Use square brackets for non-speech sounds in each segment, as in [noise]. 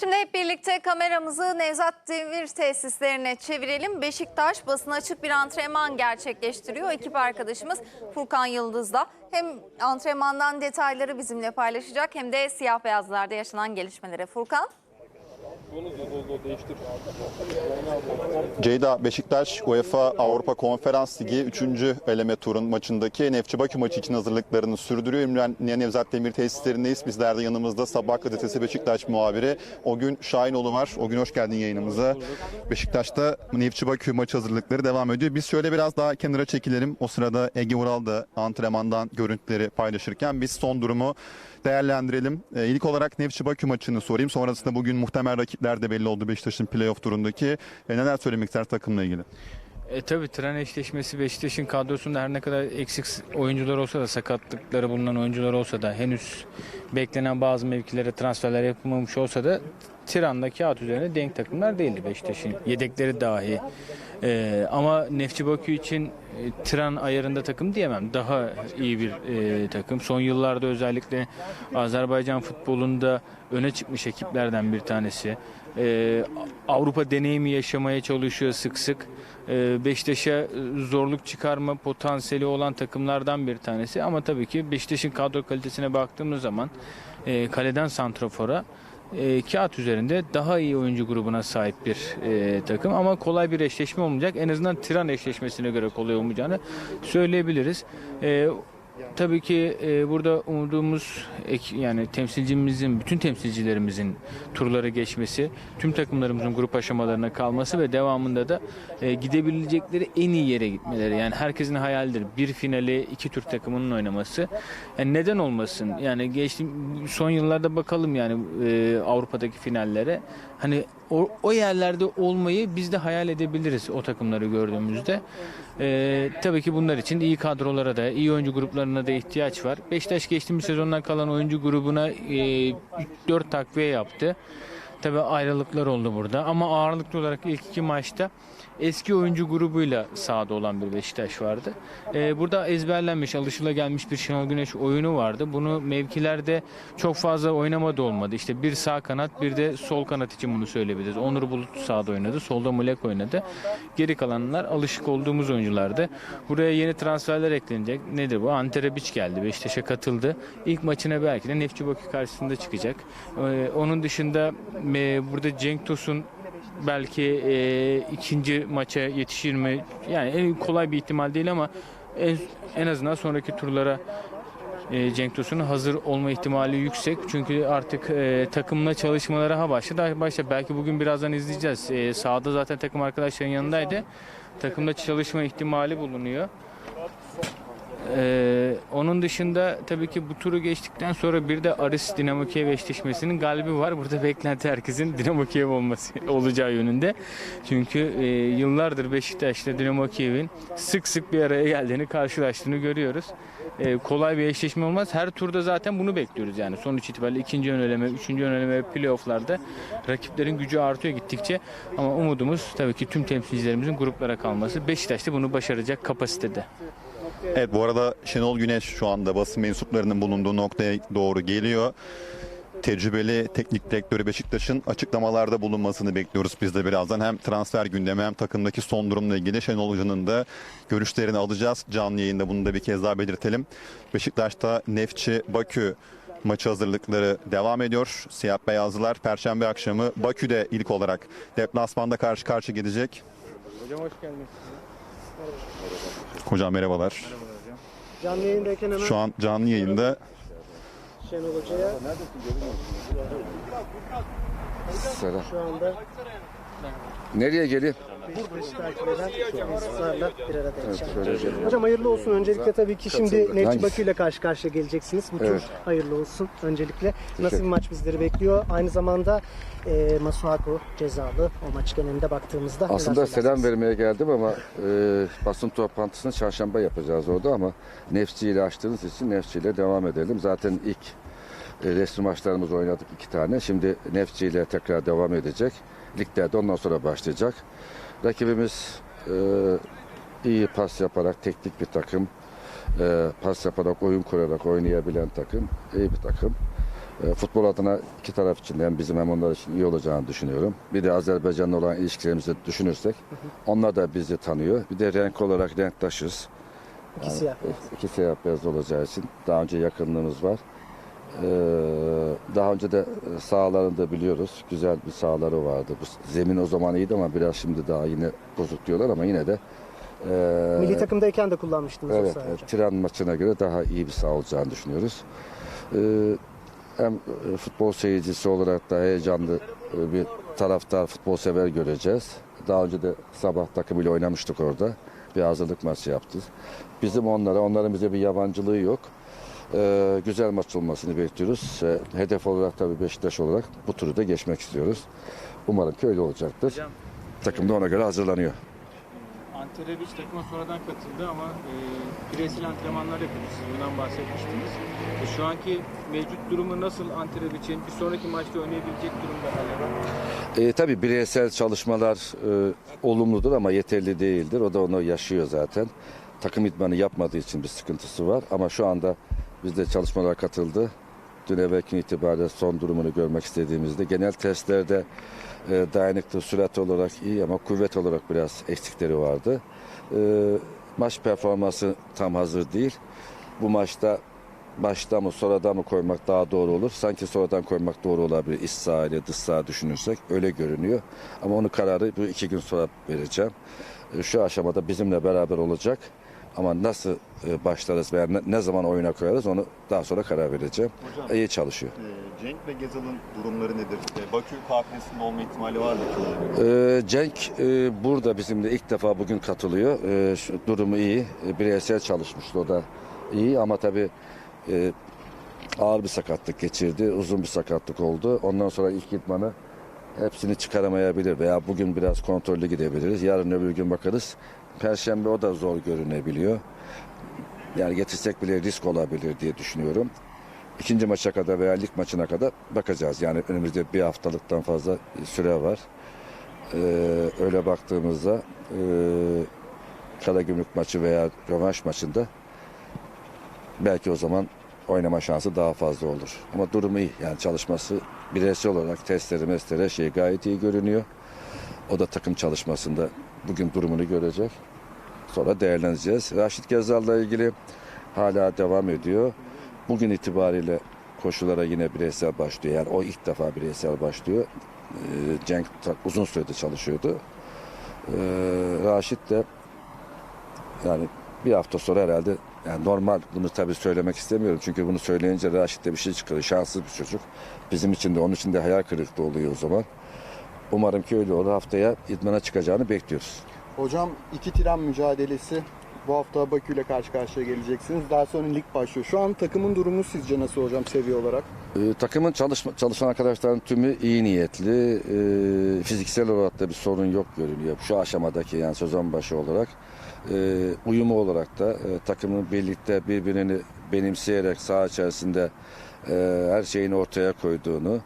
Şimdi hep birlikte kameramızı Nevzat Demir tesislerine çevirelim. Beşiktaş basına açık bir antrenman gerçekleştiriyor. Ekip arkadaşımız Furkan Yıldız da hem antrenmandan detayları bizimle paylaşacak hem de siyah beyazlarda yaşanan gelişmelere. Furkan. Ceyda Beşiktaş UEFA Avrupa Konferans Ligi 3. eleme turun maçındaki Nefçi Bakü maçı için hazırlıklarını sürdürüyor. Ümren Nevzat Demir tesislerindeyiz. Bizler de yanımızda Sabah gazetesi Beşiktaş muhabiri O gün Şahinoğlu var. O gün hoş geldin yayınımıza. Beşiktaş'ta Nefçi Bakü maç hazırlıkları devam ediyor. Biz şöyle biraz daha kenara çekilelim. O sırada Ege Ural da antrenmandan görüntüleri paylaşırken biz son durumu değerlendirelim. Ee, ilk olarak Nefçi Bakü maçını sorayım. Sonrasında bugün muhtemel rakipler de belli oldu Beşiktaş'ın playoff turundaki. E, neler söylemek ister takımla ilgili? E tabi tren eşleşmesi Beşiktaş'ın kadrosunda her ne kadar eksik oyuncular olsa da sakatlıkları bulunan oyuncular olsa da henüz beklenen bazı mevkilere transferler yapılmamış olsa da Tiran'da kağıt üzerine denk takımlar değildi Beşiktaş'ın. Yedekleri dahi. E, ama Nefçi Bakü için e, Tiran ayarında takım diyemem. Daha iyi bir e, takım. Son yıllarda özellikle Azerbaycan futbolunda öne çıkmış ekiplerden bir tanesi. E, Avrupa deneyimi yaşamaya çalışıyor sık sık. E, Beşiktaş'a zorluk çıkarma potansiyeli olan takımlardan bir tanesi. Ama tabii ki Beşiktaş'ın kadro kalitesine baktığımız zaman e, kaleden santrafora e, kağıt üzerinde daha iyi oyuncu grubuna sahip bir e, takım ama kolay bir eşleşme olmayacak. En azından Tiran eşleşmesine göre kolay olmayacağını söyleyebiliriz. E, Tabii ki e, burada umduğumuz ek, yani temsilcimizin, bütün temsilcilerimizin turları geçmesi, tüm takımlarımızın grup aşamalarına kalması ve devamında da e, gidebilecekleri en iyi yere gitmeleri. Yani herkesin hayalidir. Bir finali iki Türk takımının oynaması. Yani neden olmasın? Yani geçtiğim son yıllarda bakalım yani e, Avrupa'daki finallere. Hani o, o yerlerde olmayı biz de hayal edebiliriz o takımları gördüğümüzde. Ee, tabii ki bunlar için iyi kadrolara da, iyi oyuncu gruplarına da ihtiyaç var. Beşiktaş geçtiğimiz sezondan kalan oyuncu grubuna e, 4 takviye yaptı. Tabii ayrılıklar oldu burada ama ağırlıklı olarak ilk iki maçta eski oyuncu grubuyla sahada olan bir Beşiktaş vardı. Ee, burada ezberlenmiş, alışılagelmiş bir Şenol Güneş oyunu vardı. Bunu mevkilerde çok fazla oynamadı olmadı. İşte bir sağ kanat bir de sol kanat için bunu söyleyebiliriz. Onur Bulut sağda oynadı, solda Mulek oynadı. Geri kalanlar alışık olduğumuz oyunculardı. Buraya yeni transferler eklenecek. Nedir bu? Ante Rebic geldi. Beşiktaş'a katıldı. İlk maçına belki de Nefçi Bakü karşısında çıkacak. Ee, onun dışında e, burada Cenk Tosun belki e, ikinci maça yetişir mi? Yani en kolay bir ihtimal değil ama en, en azından sonraki turlara e, Cenk Tosun'un hazır olma ihtimali yüksek. Çünkü artık e, takımla çalışmalara ha başladı. Başta belki bugün birazdan izleyeceğiz. E, sahada zaten takım arkadaşların yanındaydı. Takımda çalışma ihtimali bulunuyor. Ee, onun dışında tabii ki bu turu geçtikten sonra bir de Aris Dinamo Kiev eşleşmesinin galibi var. Burada beklenti herkesin [laughs] Dinamo Kiev olması olacağı yönünde. Çünkü e, yıllardır Beşiktaş'ta Dinamo Kiev'in sık sık bir araya geldiğini, karşılaştığını görüyoruz. E, kolay bir eşleşme olmaz. Her turda zaten bunu bekliyoruz yani. Sonuç itibariyle ikinci ön eleme, üçüncü ön eleme ve playofflarda rakiplerin gücü artıyor gittikçe. Ama umudumuz tabii ki tüm temsilcilerimizin gruplara kalması. Beşiktaş da bunu başaracak kapasitede. Evet bu arada Şenol Güneş şu anda basın mensuplarının bulunduğu noktaya doğru geliyor. Tecrübeli teknik direktörü Beşiktaş'ın açıklamalarda bulunmasını bekliyoruz biz de birazdan. Hem transfer gündemi hem takımdaki son durumla ilgili Şenol Hoca'nın da görüşlerini alacağız canlı yayında. Bunu da bir kez daha belirtelim. Beşiktaş'ta Nefçi Bakü maçı hazırlıkları devam ediyor. Siyah beyazlılar Perşembe akşamı Bakü'de ilk olarak deplasmanda karşı karşı gidecek. Hocam hoş geldiniz. Hocam merhabalar. Canlı yayındayken hemen Şu an canlı yayında Şenol Hoca'ya Selam. şu anda Nereye geleyim? Beşiktaş takip eden bir arada gelin. Hocam hayırlı olsun. Öncelikle tabii ki şimdi. Nefçi? Bakü ile karşı karşıya geleceksiniz. Bu Evet. tur hayırlı olsun öncelikle. Nasıl bir maç bizleri bekliyor? Aynı zamanda e, Masuaku cezalı o maç genelinde baktığımızda. Aslında selam vermeye geldim ama e, basın toplantısını çarşamba yapacağız orada ama Nefçi ile açtığınız için Nefçi ile devam edelim. Zaten ilk e, resmi maçlarımızı oynadık iki tane. Şimdi Nefçi ile tekrar devam edecek. Ligde de ondan sonra başlayacak. Rakibimiz e, iyi pas yaparak teknik bir takım. E, pas yaparak, oyun kurarak oynayabilen takım. iyi bir takım. E, futbol adına iki taraf için hem bizim hem onlar için iyi olacağını düşünüyorum. Bir de Azerbaycan'la olan ilişkilerimizi düşünürsek onlar da bizi tanıyor. Bir de renk olarak renktaşız. İki siyah. İki siyah beyaz olacağı için daha önce yakınlığımız var. Ee, daha önce de sahalarını biliyoruz. Güzel bir sahaları vardı. Bu zemin o zaman iyiydi ama biraz şimdi daha yine bozuk diyorlar ama yine de e, Milli takımdayken de kullanmıştınız o Evet, sahayı e, hocam. Tiran maçına göre daha iyi bir saha olacağını düşünüyoruz. Ee, hem e, futbol seyircisi olarak da heyecanlı e, bir taraftar, futbol sever göreceğiz. Daha önce de sabah takımıyla oynamıştık orada. Bir hazırlık maçı yaptık. Bizim onlara, onların bize bir yabancılığı yok. Ee, güzel maç olmasını bekliyoruz. Ee, hedef olarak tabii Beşiktaş olarak bu turu da geçmek istiyoruz. Umarım ki öyle olacaktır. Hocam Takım da ona göre hazırlanıyor. Ante Rebic takıma sonradan katıldı ama e, bireysel antrenmanlar yapıyordu. Siz bundan bahsetmiştiniz. E, şu anki mevcut durumu nasıl Ante Rebic'in? Bir sonraki maçta oynayabilecek durumda hala. E, tabii bireysel çalışmalar e, olumludur ama yeterli değildir. O da onu yaşıyor zaten. Takım idmanı yapmadığı için bir sıkıntısı var. Ama şu anda biz de çalışmalara katıldı. Dün evvelki itibariyle son durumunu görmek istediğimizde genel testlerde e, dayanıklı sürat olarak iyi ama kuvvet olarak biraz eksikleri vardı. E, maç performansı tam hazır değil. Bu maçta başta mı sonradan mı koymak daha doğru olur? Sanki sonradan koymak doğru olabilir. İç saha ile dış saha düşünürsek öyle görünüyor. Ama onun kararı bu iki gün sonra vereceğim. E, Şu aşamada bizimle beraber olacak. Ama nasıl e, başlarız veya ne, zaman oyuna koyarız onu daha sonra karar vereceğim. Hocam. İyi çalışıyor. Ee, Cenk ve Gezal'ın durumları nedir? Ee, Bakü kafilesinde olma ihtimali var mı? Ee, Cenk e, burada bizimle ilk defa bugün katılıyor. Şu durumu iyi. E, bireysel çalışmıştı o da iyi ama tabii e, ağır bir sakatlık geçirdi. Uzun bir sakatlık oldu. Ondan sonra ilk idmanı hepsini çıkaramayabilir veya bugün biraz kontrollü gidebiliriz. Yarın öbür gün bakarız. Perşembe o da zor görünebiliyor. Yani getirsek bile risk olabilir diye düşünüyorum. İkinci maça kadar veya lig maçına kadar bakacağız. Yani önümüzde bir haftalıktan fazla süre var. Ee, öyle baktığımızda e, Karagümrük maçı veya rövanş maçında belki o zaman oynama şansı daha fazla olur. Ama durumu iyi. Yani çalışması bireysel olarak testleri mestere şey gayet iyi görünüyor. O da takım çalışmasında bugün durumunu görecek. Sonra değerlendireceğiz. Raşit Gezal'la ilgili hala devam ediyor. Bugün itibariyle koşulara yine bireysel başlıyor. Yani o ilk defa bireysel başlıyor. Ee, Cenk uzun süredir çalışıyordu. Ee, Raşit de yani bir hafta sonra herhalde yani normal bunu tabii söylemek istemiyorum. Çünkü bunu söyleyince Raşit de bir şey çıkarıyor. Şanssız bir çocuk. Bizim için de onun için de hayal kırıklığı oluyor o zaman. Umarım ki öyle olur. Haftaya idmana çıkacağını bekliyoruz. Hocam iki tren mücadelesi bu hafta Bakü ile karşı karşıya geleceksiniz. Daha sonra lig başlıyor. Şu an takımın durumu sizce nasıl hocam seviye olarak? Ee, takımın çalışma, çalışan arkadaşların tümü iyi niyetli. Ee, fiziksel olarak da bir sorun yok görünüyor. Şu aşamadaki yani sezon başı olarak. Ee, uyumu olarak da e, takımın birlikte birbirini benimseyerek saha içerisinde e, her şeyini ortaya koyduğunu,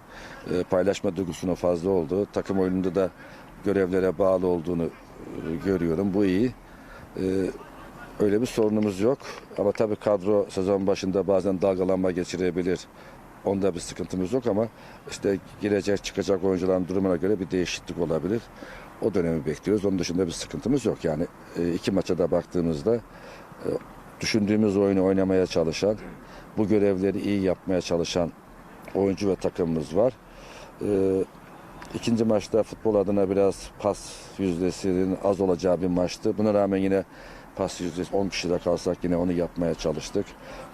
e, paylaşma duygusunu fazla olduğu, takım oyununda da görevlere bağlı olduğunu e, görüyorum. Bu iyi. Ee, öyle bir sorunumuz yok. Ama tabii kadro sezon başında bazen dalgalanma geçirebilir. Onda bir sıkıntımız yok ama işte girecek çıkacak oyuncuların durumuna göre bir değişiklik olabilir. O dönemi bekliyoruz. Onun dışında bir sıkıntımız yok. Yani e, iki maça da baktığımızda e, düşündüğümüz oyunu oynamaya çalışan, bu görevleri iyi yapmaya çalışan oyuncu ve takımımız var. E, İkinci maçta futbol adına biraz pas yüzdesinin az olacağı bir maçtı. Buna rağmen yine pas yüzdesi 10 kişide kalsak yine onu yapmaya çalıştık.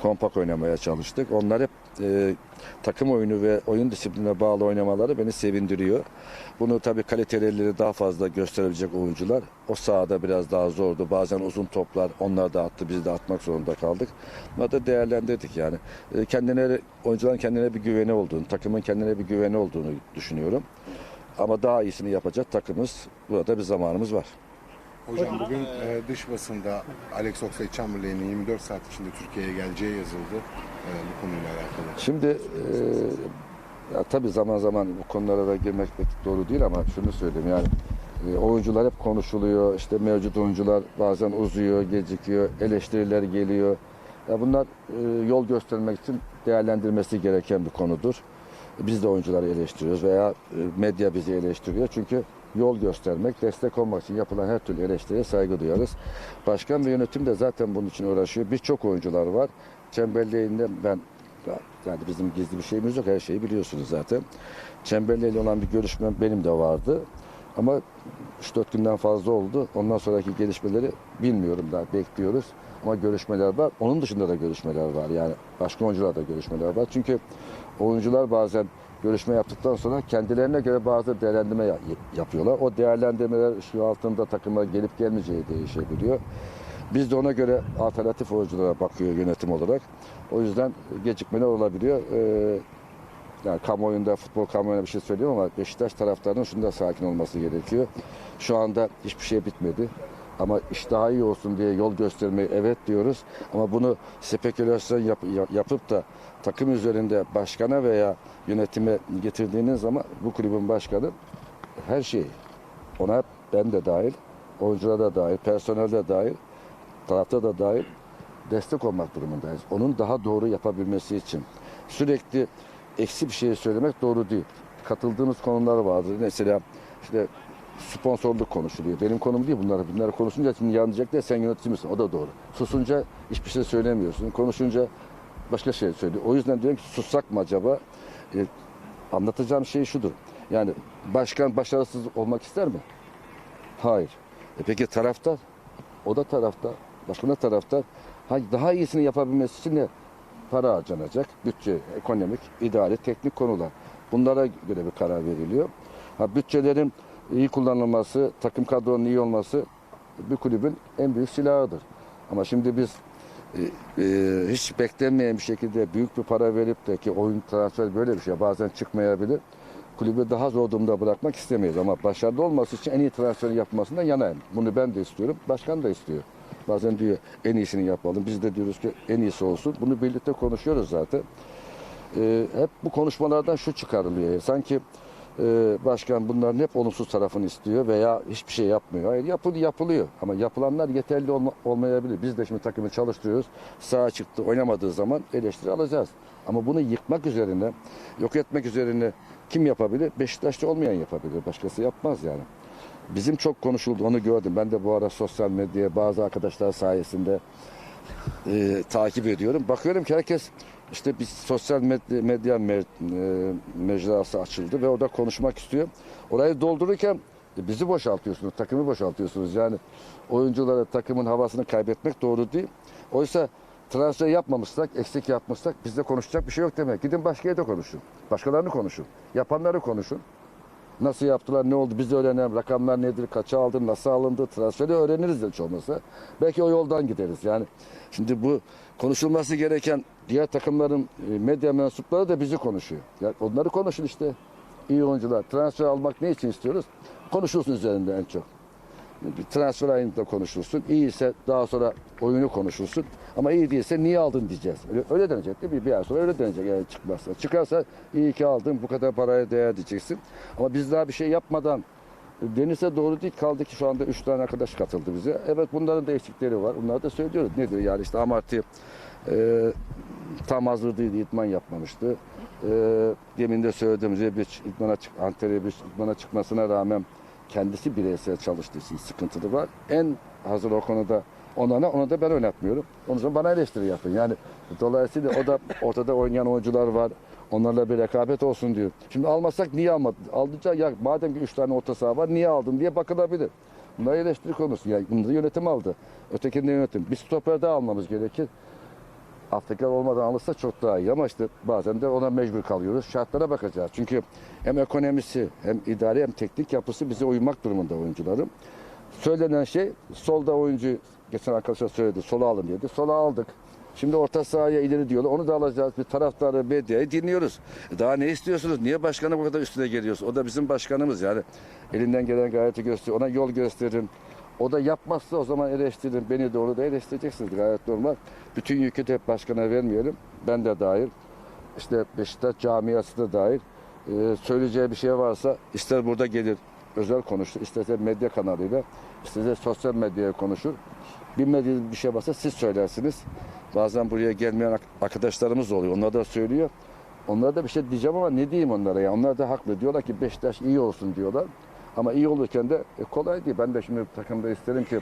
Kompak oynamaya çalıştık. Onlar hep e, takım oyunu ve oyun disiplinine bağlı oynamaları beni sevindiriyor. Bunu tabii kaliteleri daha fazla gösterebilecek oyuncular. O sahada biraz daha zordu. Bazen uzun toplar onlar da attı. Biz de atmak zorunda kaldık. Bunları da değerlendirdik yani. E, kendine oyuncuların kendine bir güveni olduğunu, takımın kendine bir güveni olduğunu düşünüyorum. Ama daha iyisini yapacak takımız. Burada bir zamanımız var. Hocam bugün e, dış basında Alex Oxlade-Chamberlain'in 24 saat içinde Türkiye'ye geleceği yazıldı e, bu konuyla alakalı. Şimdi e, ya tabii zaman zaman bu konulara da girmek pek doğru değil ama şunu söyleyeyim yani e, oyuncular hep konuşuluyor. İşte mevcut oyuncular bazen uzuyor, gecikiyor, eleştiriler geliyor. Ya bunlar e, yol göstermek için değerlendirmesi gereken bir konudur. Biz de oyuncuları eleştiriyoruz veya e, medya bizi eleştiriyor. Çünkü yol göstermek, destek olmak için yapılan her türlü eleştiriye saygı duyarız. Başkan ve yönetim de zaten bunun için uğraşıyor. Birçok oyuncular var. Çemberliğinde ben yani bizim gizli bir şeyimiz yok. Her şeyi biliyorsunuz zaten. Çemberliğiyle olan bir görüşmem benim de vardı. Ama 3-4 günden fazla oldu. Ondan sonraki gelişmeleri bilmiyorum daha bekliyoruz. Ama görüşmeler var. Onun dışında da görüşmeler var. Yani başka oyuncularla da görüşmeler var. Çünkü oyuncular bazen görüşme yaptıktan sonra kendilerine göre bazı değerlendirme ya- yapıyorlar. O değerlendirmeler şu altında takıma gelip gelmeyeceği değişebiliyor. Biz de ona göre alternatif oyunculara bakıyor yönetim olarak. O yüzden gecikmeler olabiliyor. Ee, yani kamuoyunda, futbol kamuoyuna bir şey söylüyorum ama Beşiktaş taraftarının şunda sakin olması gerekiyor. Şu anda hiçbir şey bitmedi. Ama iş daha iyi olsun diye yol göstermeyi evet diyoruz. Ama bunu spekülasyon yap- yap- yapıp da takım üzerinde başkana veya yönetime getirdiğiniz zaman bu kulübün başkanı her şeyi ona ben de dahil, oyuncular da dahil, personel de dahil, tarafta da dahil destek olmak durumundayız. Onun daha doğru yapabilmesi için. Sürekli eksi bir şey söylemek doğru değil. Katıldığımız konular vardır. Mesela işte sponsorluk konuşuluyor. Benim konum değil bunlar. Bunları konuşunca şimdi yanacaklar sen yönetici misin? O da doğru. Susunca hiçbir şey söylemiyorsun. Konuşunca başka şey söylüyor. O yüzden diyorum ki sussak mı acaba? E, anlatacağım şey şudur. Yani başkan başarısız olmak ister mi? Hayır. E peki taraftar? O da taraftar. Başka taraftar. Ha, daha iyisini yapabilmesi için ne? Para harcanacak. Bütçe, ekonomik, idari, teknik konular. Bunlara göre bir karar veriliyor. Ha, bütçelerin iyi kullanılması, takım kadronun iyi olması bir kulübün en büyük silahıdır. Ama şimdi biz e, e, hiç beklenmeyen bir şekilde büyük bir para verip de ki oyun transfer böyle bir şey bazen çıkmayabilir. Kulübü daha zor durumda bırakmak istemeyiz ama başarılı olması için en iyi transferi yapmasından yanayım. Bunu ben de istiyorum, başkan da istiyor. Bazen diyor en iyisini yapalım. Biz de diyoruz ki en iyisi olsun. Bunu birlikte konuşuyoruz zaten. Ee, hep bu konuşmalardan şu çıkarılıyor. Sanki e, başkan bunların hep olumsuz tarafını istiyor veya hiçbir şey yapmıyor. Hayır yapıl, yapılıyor ama yapılanlar yeterli olma, olmayabilir. Biz de şimdi takımı çalıştırıyoruz. Sağa çıktı oynamadığı zaman eleştiri alacağız. Ama bunu yıkmak üzerine, yok etmek üzerine kim yapabilir? Beşiktaş'ta olmayan yapabilir. Başkası yapmaz yani. Bizim çok konuşuldu onu gördüm. Ben de bu ara sosyal medyaya bazı arkadaşlar sayesinde e, takip ediyorum. Bakıyorum ki herkes işte bir sosyal medya, medya me- e, mecrası açıldı ve orada konuşmak istiyor. Orayı doldururken e, bizi boşaltıyorsunuz, takımı boşaltıyorsunuz. Yani oyunculara takımın havasını kaybetmek doğru değil. Oysa transfer yapmamışsak, eksik yapmışsak bizde konuşacak bir şey yok demek. Gidin başka yerde konuşun. Başkalarını konuşun. Yapanları konuşun. Nasıl yaptılar, ne oldu biz de öğrenelim. Rakamlar nedir, kaça aldı, nasıl alındı, transferi öğreniriz de olmasa. Belki o yoldan gideriz. Yani şimdi bu konuşulması gereken diğer takımların e, medya mensupları da bizi konuşuyor. Yani onları konuşun işte. İyi oyuncular. Transfer almak ne için istiyoruz? Konuşulsun üzerinde en çok. Transfer ayında konuşulsun. İyi ise daha sonra oyunu konuşulsun. Ama iyi değilse niye aldın diyeceğiz. Öyle, öyle denecek değil mi? Bir ay sonra öyle denecek eğer çıkmazsa. Çıkarsa iyi ki aldın bu kadar paraya değer diyeceksin. Ama biz daha bir şey yapmadan denirse doğru değil. Kaldı ki şu anda 3 tane arkadaş katıldı bize. Evet bunların da eksikleri var. Bunları da söylüyoruz. Nedir yani işte Amarty e, tam hazır değildi. İtman yapmamıştı. E, demin de söylediğimiz bir idmana çık, Antalya bir idmana çıkmasına rağmen kendisi bireysel çalıştığı için sıkıntılı var. En hazır o konuda ona ne ona da ben oynatmıyorum. Onun zaman bana eleştiri yapın. Yani dolayısıyla o da [laughs] ortada oynayan oyuncular var. Onlarla bir rekabet olsun diyor. Şimdi almasak niye almadın? Aldıca ya madem ki 3 tane orta saha var niye aldın diye bakılabilir. Bunlar eleştiri konusu. Yani bunu da yönetim aldı. Ötekinde yönetim. Bir stoper daha almamız gerekir. Afrika olmadan alırsa çok daha iyi ama işte bazen de ona mecbur kalıyoruz. Şartlara bakacağız. Çünkü hem ekonomisi hem idari hem teknik yapısı bize uymak durumunda oyuncuların. Söylenen şey solda oyuncu geçen arkadaşlar söyledi sola alın dedi. Sola aldık. Şimdi orta sahaya ileri diyorlar. Onu da alacağız. Bir taraftarı medyayı dinliyoruz. Daha ne istiyorsunuz? Niye başkanı bu kadar üstüne geliyorsunuz? O da bizim başkanımız yani. Elinden gelen gayreti gösteriyor. Ona yol gösterin. O da yapmazsa o zaman eleştirin. Beni de onu da eleştireceksiniz. Gayet normal. Bütün yükü de hep başkana vermeyelim. Ben de dahil. İşte Beşiktaş camiası da dahil. Ee, söyleyeceği bir şey varsa ister burada gelir özel konuşur, isterse medya kanalıyla, isterse sosyal medyaya konuşur. Bilmediğiniz bir şey varsa siz söylersiniz. Bazen buraya gelmeyen arkadaşlarımız oluyor. Onlar da söylüyor. onlara da bir şey diyeceğim ama ne diyeyim onlara ya. Onlar da haklı. Diyorlar ki Beşiktaş iyi olsun diyorlar. Ama iyi olurken de e, kolay değil. Ben de şimdi takımda isterim ki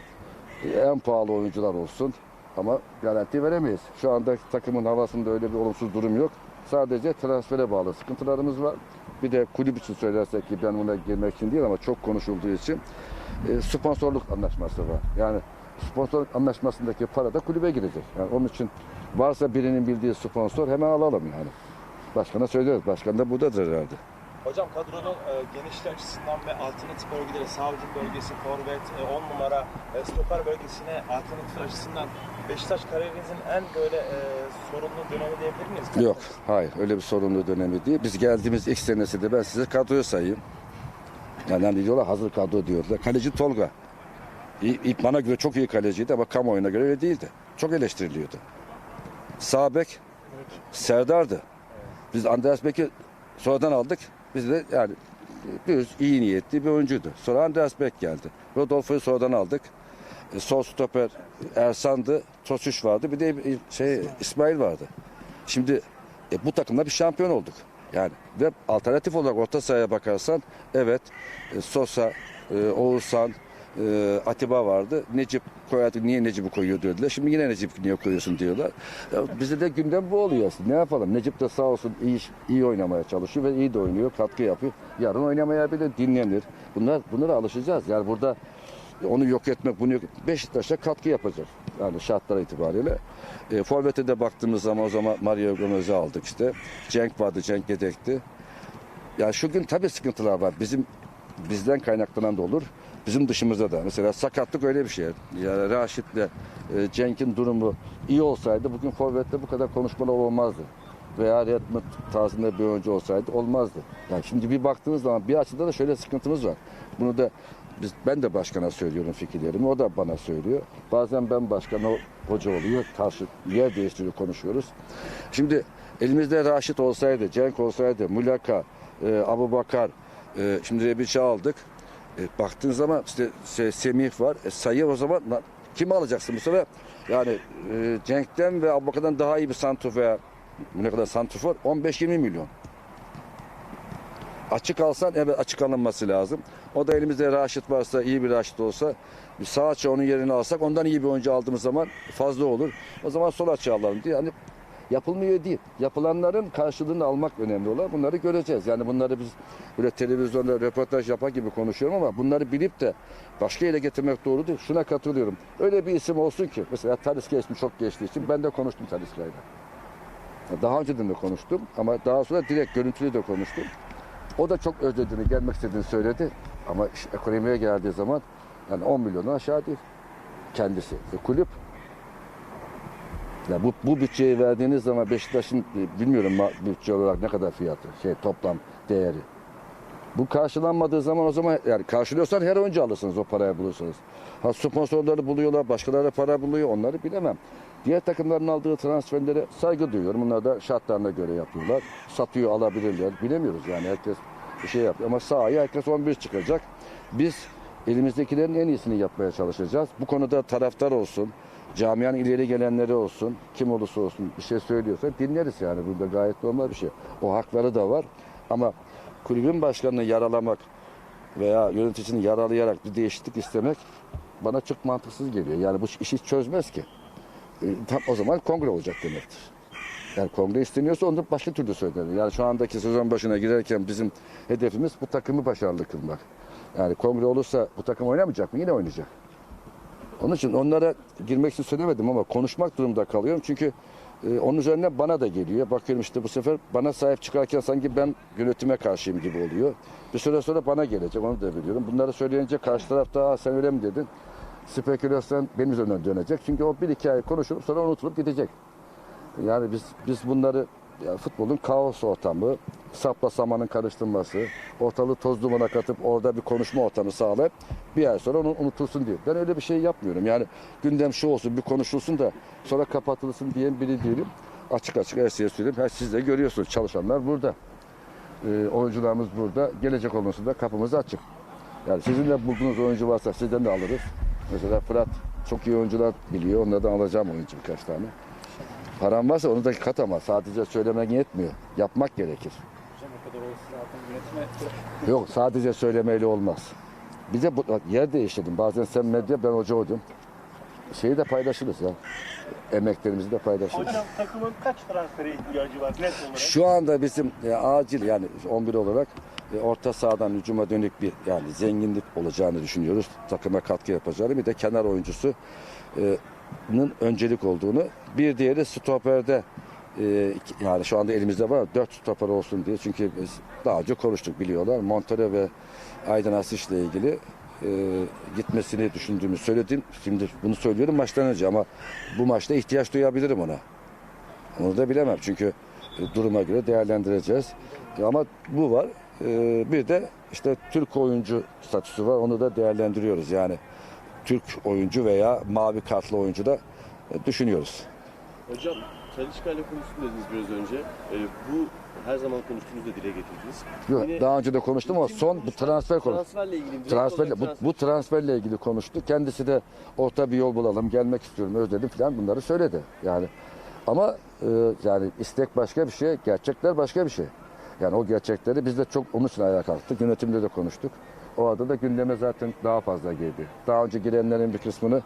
e, en pahalı oyuncular olsun. Ama garanti veremeyiz. Şu anda takımın havasında öyle bir olumsuz durum yok. Sadece transfere bağlı sıkıntılarımız var. Bir de kulüp için söylersek ki ben buna girmek için değil ama çok konuşulduğu için e, sponsorluk anlaşması var. Yani sponsorluk anlaşmasındaki para da kulübe girecek. Yani onun için varsa birinin bildiği sponsor hemen alalım yani. Başkana söylüyoruz. Başkan da buradadır herhalde. Hocam kadronun e, genişliği açısından ve alternatif bölgeleri, sağ hücum bölgesi, forvet, 10 numara, e, stoper bölgesine alternatif açısından Beşiktaş kariyerinizin en böyle e, sorunlu dönemi diyebilir miyiz? Yok, hayır. Öyle bir sorunlu dönemi değil. Biz geldiğimiz ilk senesinde ben size kadroyu sayayım. Yani hani diyorlar hazır kadro diyorlar. Kaleci Tolga. İlk bana göre çok iyi kaleciydi ama kamuoyuna göre öyle değildi. Çok eleştiriliyordu. Sağ bek Serdar'dı. Biz Andreas Bek'i sonradan aldık. Biz de yani düz, iyi niyetli bir oyuncuydu. Sonra Andreas Beck geldi. Rodolfo'yu sonradan aldık. E, sol stoper Ersan'dı. Tosuş vardı. Bir de şey İsmail vardı. Şimdi e, bu takımla bir şampiyon olduk. Yani ve alternatif olarak orta sahaya bakarsan evet e, Sosa, e, Oğuzhan, e, Atiba vardı. Necip koyardı. Niye Necip'i koyuyor dediler. Şimdi yine Necip niye koyuyorsun diyorlar. Ya, bize de gündem bu oluyor. Ne yapalım? Necip de sağ olsun iyi, iyi oynamaya çalışıyor ve iyi de oynuyor. Katkı yapıyor. Yarın oynamayabilir, dinlenir. Bunlar bunlara alışacağız. Yani burada onu yok etmek, bunu yok Beşiktaş'a katkı yapacak. Yani şartlar itibariyle. E, Forvet'e de baktığımız zaman o zaman Mario Gomez'i aldık işte. Cenk vardı, Cenk yedekti. Ya şu gün tabii sıkıntılar var. Bizim bizden kaynaklanan da olur. Bizim dışımızda da. Mesela sakatlık öyle bir şey. Yani Raşit'le e, Cenk'in durumu iyi olsaydı bugün Forvet'te bu kadar konuşmalar olmazdı. Veya Redmond tarzında bir oyuncu olsaydı olmazdı. Yani şimdi bir baktığınız zaman bir açıda da şöyle sıkıntımız var. Bunu da biz, ben de başkana söylüyorum fikirlerimi. O da bana söylüyor. Bazen ben başkan o hoca oluyor. Karşı yer değiştiriyor konuşuyoruz. Şimdi elimizde Raşit olsaydı, Cenk olsaydı, Mulaka, e, Abu Bakar, e, şimdi Rebiç'i aldık. E, baktığın zaman işte şey, Semih var. E, sayı o zaman lan, kimi alacaksın bu sefer? Yani e, Cenk'ten ve Abubakar'dan daha iyi bir santrfor veya ne kadar santrfor? 15-20 milyon. Açık alsan evet açık alınması lazım. O da elimizde Raşit varsa iyi bir Raşit olsa bir sağ açı onun yerini alsak ondan iyi bir oyuncu aldığımız zaman fazla olur. O zaman sol açı alalım diye. Hani yapılmıyor değil. Yapılanların karşılığını almak önemli olan bunları göreceğiz. Yani bunları biz böyle televizyonda röportaj yapar gibi konuşuyorum ama bunları bilip de başka yere getirmek doğru değil. Şuna katılıyorum. Öyle bir isim olsun ki mesela Taliska ismi çok geçtiği için ben de konuştum Taliska'yla. Daha önceden de konuştum ama daha sonra direkt görüntülü de konuştum. O da çok özlediğini, gelmek istediğini söyledi. Ama ekonomiye geldiği zaman yani 10 milyondan aşağı değil kendisi. E, kulüp ya bu, bu bütçeyi verdiğiniz zaman Beşiktaş'ın e, bilmiyorum bütçe olarak ne kadar fiyatı, şey toplam değeri. Bu karşılanmadığı zaman o zaman yani karşılıyorsan her oyuncu alırsınız o parayı bulursanız. Ha sponsorları buluyorlar, başkaları para buluyor onları bilemem. Diğer takımların aldığı transferlere saygı duyuyorum. Bunlar da şartlarına göre yapıyorlar. Satıyor alabilirler. Bilemiyoruz yani herkes bir şey yapıyor. Ama sahaya herkes 11 çıkacak. Biz elimizdekilerin en iyisini yapmaya çalışacağız. Bu konuda taraftar olsun, camianın ileri gelenleri olsun, kim olursa olsun bir şey söylüyorsa dinleriz yani. Burada gayet normal bir şey. O hakları da var. Ama kulübün başkanını yaralamak veya yöneticisini yaralayarak bir değişiklik istemek bana çok mantıksız geliyor. Yani bu işi çözmez ki. E, tam o zaman kongre olacak demektir. Yani kongre isteniyorsa onu başka türlü söylenir. Yani şu andaki sezon başına girerken bizim hedefimiz bu takımı başarılı kılmak. Yani kongre olursa bu takım oynamayacak mı? Yine oynayacak. Onun için onlara girmek için söylemedim ama konuşmak durumunda kalıyorum. Çünkü e, onun üzerine bana da geliyor. Bakıyorum işte bu sefer bana sahip çıkarken sanki ben yönetime karşıyım gibi oluyor. Bir süre sonra bana gelecek onu da biliyorum. Bunları söyleyince karşı tarafta "Aa, sen öyle mi dedin? Spekülasyon benim üzerinden dönecek. Çünkü o bir iki ay konuşulup sonra unutulup gidecek. Yani biz biz bunları futbolun kaos ortamı, sapla samanın karıştırılması, ortalığı toz dumana katıp orada bir konuşma ortamı sağlayıp bir ay sonra onu unutulsun diyor. Ben öyle bir şey yapmıyorum. Yani gündem şu olsun, bir konuşulsun da sonra kapatılsın diyen biri değilim. Açık açık her şeyi söyleyeyim. Her siz de görüyorsunuz. Çalışanlar burada. Ee, oyuncularımız burada. Gelecek olursa da kapımız açık. Yani sizin de bulduğunuz oyuncu varsa sizden de alırız. Mesela Fırat çok iyi oyuncular biliyor. Onlardan alacağım oyuncu birkaç tane. Paran varsa onu da kat ama sadece söylemen yetmiyor. Yapmak gerekir. Yok sadece söylemeyle olmaz. Bize bu, bak, yer değiştirdim. Bazen sen medya ben hoca oldum. Şeyi de paylaşırız ya. Emeklerimizi de paylaşırız. Hocam takımın kaç transfere ihtiyacı var net olarak? Şu anda bizim e, acil yani 11 olarak e, orta sahadan hücuma dönük bir yani zenginlik olacağını düşünüyoruz. Takıma katkı yapacağını bir de kenar oyuncusu e, öncelik olduğunu. Bir diğeri stoperde e, yani şu anda elimizde var 4 stoper olsun diye. Çünkü biz daha önce konuştuk biliyorlar. Montero ve Aydın Asış ile ilgili e, gitmesini düşündüğümü söyledim. Şimdi bunu söylüyorum maçtan önce ama bu maçta ihtiyaç duyabilirim ona. Onu da bilemem çünkü e, duruma göre değerlendireceğiz. Ama bu var. E, Bir de işte Türk oyuncu statüsü var. Onu da değerlendiriyoruz. Yani Türk oyuncu veya mavi kartlı oyuncu da e, düşünüyoruz. Hocam Çalışka ile konuştum dediniz biraz önce. Ee, bu her zaman konuştuğunuzda dile getirdiniz. Yok, Yine- daha önce de konuştum ama son bu transfer konu. Transferle ilgili. Transferle, bu, transfer- bu transferle ilgili konuştu. Kendisi de orta bir yol bulalım, gelmek istiyorum, özledim falan bunları söyledi. Yani ama e, yani istek başka bir şey, gerçekler başka bir şey. Yani o gerçekleri biz de çok onun için ayağa kalktık. Yönetimde de konuştuk. O arada da gündeme zaten daha fazla girdi. Daha önce girenlerin bir kısmını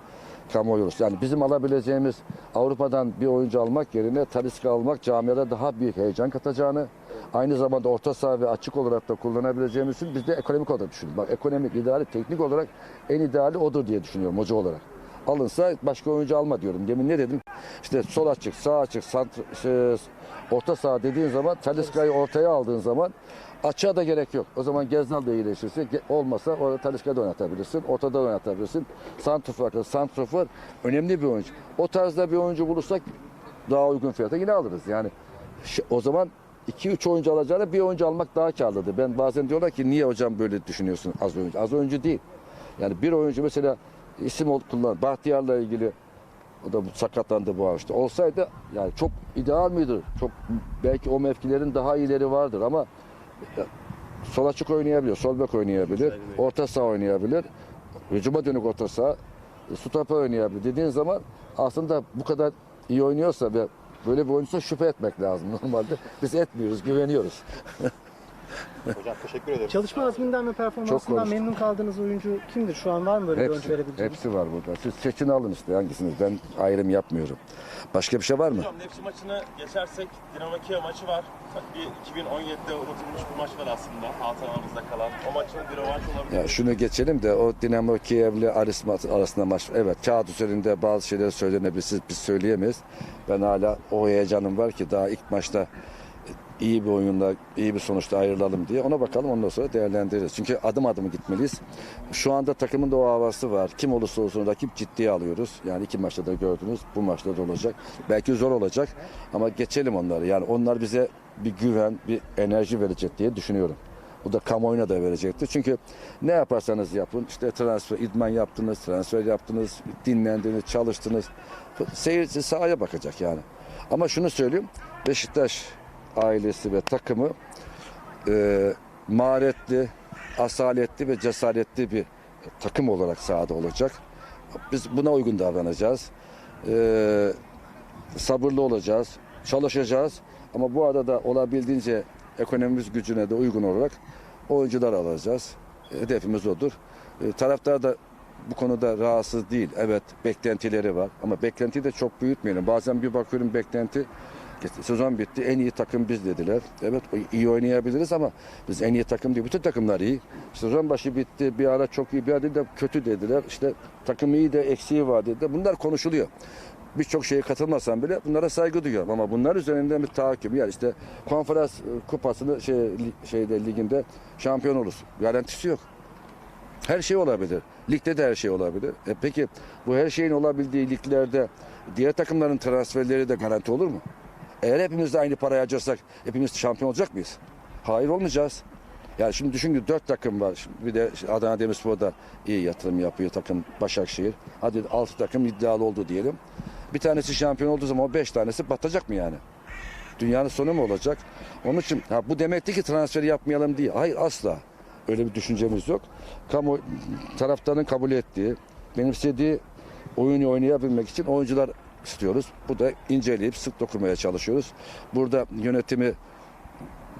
kamuoyu Yani bizim alabileceğimiz Avrupa'dan bir oyuncu almak yerine Talisca almak camiada daha büyük heyecan katacağını, aynı zamanda orta saha ve açık olarak da kullanabileceğimiz biz de ekonomik olarak düşünüyoruz. Bak ekonomik, ideali, teknik olarak en ideali odur diye düşünüyorum hoca olarak. Alınsa başka oyuncu alma diyorum. Demin ne dedim? İşte sol açık, sağ açık, sant- şey, orta saha dediğin zaman Talisca'yı ortaya aldığın zaman açığa da gerek yok. O zaman Geznal da iyileşirsin. Ge- Olmasa orada Talisca'da oynatabilirsin. Ortada oynatabilirsin. Santrofor, Santrofor önemli bir oyuncu. O tarzda bir oyuncu bulursak daha uygun fiyata yine alırız. Yani o zaman 2-3 oyuncu alacağına bir oyuncu almak daha karlıdır. Ben bazen diyorlar ki niye hocam böyle düşünüyorsun az oyuncu? Az oyuncu değil. Yani bir oyuncu mesela isim ol- kullan. Bahtiyar'la ilgili o da sakatlandı bu hafta. Olsaydı yani çok ideal midir? Çok belki o mevkilerin daha iyileri vardır ama sol açık oynayabiliyor, sol bek oynayabilir, orta saha oynayabilir, hücuma dönük orta saha, stoper oynayabilir dediğin zaman aslında bu kadar iyi oynuyorsa ve böyle bir oyuncusa şüphe etmek lazım [laughs] normalde. Biz etmiyoruz, güveniyoruz. [laughs] [laughs] Hocam teşekkür ederim. Çalışma azminden ve performansından memnun kaldığınız oyuncu kimdir? Şu an var mı böyle bir oyuncu Hepsi, verebileceğiniz? hepsi var burada. Siz seçin alın işte hangisiniz. Ben ayrım yapmıyorum. Başka bir şey var mı? Hocam Nefçi maçını geçersek Dinamo Kiev maçı var. Bir 2017'de unutulmuş bir maç var aslında hatıramızda kalan. O maçın bir rövanş olabilir. Ya şunu geçelim de o Dinamo Kiev'le Aris ma- arasında maç. Evet kağıt üzerinde bazı şeyler söylenebilir. Siz, biz söyleyemeyiz. Ben hala o heyecanım var ki daha ilk maçta iyi bir oyunla, iyi bir sonuçta ayrılalım diye. Ona bakalım ondan sonra değerlendiririz. Çünkü adım adım gitmeliyiz. Şu anda takımın da o havası var. Kim olursa olsun rakip ciddiye alıyoruz. Yani iki maçta da gördünüz. Bu maçta da olacak. Belki zor olacak ama geçelim onları. Yani onlar bize bir güven, bir enerji verecek diye düşünüyorum. Bu da kamuoyuna da verecektir. Çünkü ne yaparsanız yapın, işte transfer, idman yaptınız, transfer yaptınız, dinlendiniz, çalıştınız. Seyirci sahaya bakacak yani. Ama şunu söyleyeyim, Beşiktaş ailesi ve takımı e, maharetli, asaletli ve cesaretli bir takım olarak sahada olacak. Biz buna uygun davranacağız. E, sabırlı olacağız, çalışacağız. Ama bu arada olabildiğince ekonomimiz gücüne de uygun olarak oyuncular alacağız. Hedefimiz odur. E, taraftar da bu konuda rahatsız değil. Evet beklentileri var ama beklentiyi de çok büyütmeyelim. Bazen bir bakıyorum beklenti sezon bitti en iyi takım biz dediler. Evet iyi oynayabiliriz ama biz en iyi takım değil. Bütün takımlar iyi. Sezon başı bitti bir ara çok iyi bir ara de kötü dediler. İşte takım iyi de eksiği var dediler. Bunlar konuşuluyor birçok şeye katılmasam bile bunlara saygı duyuyorum ama bunlar üzerinden bir tahakküm yani işte konferans e, kupasını şey şeyde liginde şampiyon olursun. Garantisi yok. Her şey olabilir. Ligde de her şey olabilir. E peki bu her şeyin olabildiği liglerde diğer takımların transferleri de garanti olur mu? Eğer hepimiz de aynı parayı harcarsak hepimiz şampiyon olacak mıyız? Hayır olmayacağız. Yani şimdi düşün ki dört takım var. Bir de Adana Demirspor da iyi yatırım yapıyor takım Başakşehir. Hadi altı takım iddialı oldu diyelim. Bir tanesi şampiyon olduğu zaman o beş tanesi batacak mı yani? Dünyanın sonu mu olacak? Onun için ha, bu demekti ki transferi yapmayalım diye. Hayır asla. Öyle bir düşüncemiz yok. Kamu taraftarın kabul ettiği, benimsediği oyunu oynayabilmek için oyuncular istiyoruz. Bu da inceleyip sık dokunmaya çalışıyoruz. Burada yönetimi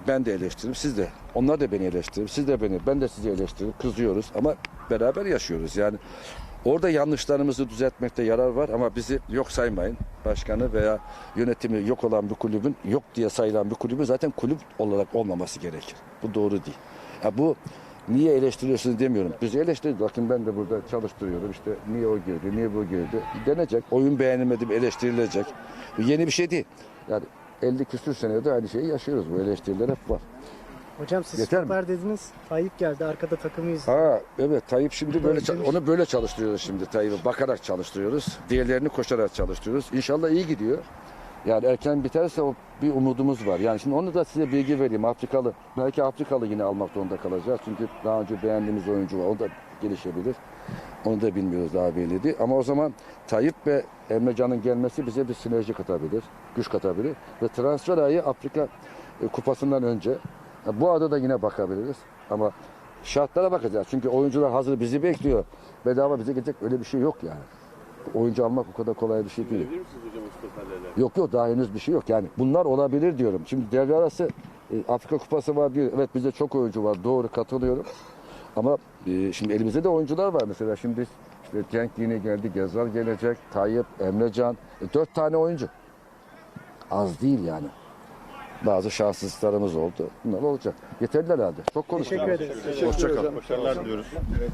ben de eleştiririm, siz de. Onlar da beni eleştirir, siz de beni, ben de sizi eleştiririm, kızıyoruz ama beraber yaşıyoruz. Yani orada yanlışlarımızı düzeltmekte yarar var ama bizi yok saymayın. Başkanı veya yönetimi yok olan bir kulübün, yok diye sayılan bir kulübün zaten kulüp olarak olmaması gerekir. Bu doğru değil. Ya bu niye eleştiriyorsunuz demiyorum. Bizi eleştirdik. Bakın ben de burada çalıştırıyorum. İşte niye o girdi, niye bu girdi. Denecek. Oyun beğenilmedi mi eleştirilecek. Bu yeni bir şey değil. Yani 50 küsür senede aynı şeyi yaşıyoruz. Bu eleştiriler hep var. Hocam siz Yeter mi? stoper dediniz. Tayyip geldi arkada takımıyız. Ha evet Tayyip şimdi böyle Özlemiş. onu böyle çalıştırıyoruz şimdi Tayyip'i bakarak çalıştırıyoruz. Diğerlerini koşarak çalıştırıyoruz. İnşallah iyi gidiyor. Yani erken biterse o bir umudumuz var. Yani şimdi onu da size bilgi vereyim. Afrikalı, belki Afrikalı yine almak zorunda kalacağız. Çünkü daha önce beğendiğimiz oyuncu var. O da gelişebilir. Onu da bilmiyoruz daha belli değil. Ama o zaman Tayyip ve Emrecan'ın gelmesi bize bir sinerji katabilir, güç katabilir. Ve transfer ayı Afrika e, kupasından önce e, bu arada da yine bakabiliriz. Ama şartlara bakacağız. Çünkü oyuncular hazır bizi bekliyor. Bedava bize gelecek öyle bir şey yok yani. Oyuncu almak o kadar kolay bir şey değil. Bilir misiniz hocam o? Yok yok daha henüz bir şey yok. Yani bunlar olabilir diyorum. Şimdi devre arası e, Afrika Kupası var diyor. Evet bizde çok oyuncu var. Doğru katılıyorum. Ama e, şimdi elimizde de oyuncular var mesela. Şimdi işte Cenk yine geldi. Gezal gelecek. Tayyip, Emrecan. E, dört tane oyuncu. Az değil yani. Bazı şanssızlıklarımız oldu. Bunlar olacak. Yeterli herhalde. Çok konuştuk. Teşekkür ederiz. Hoşçakalın. Başarılar diliyoruz.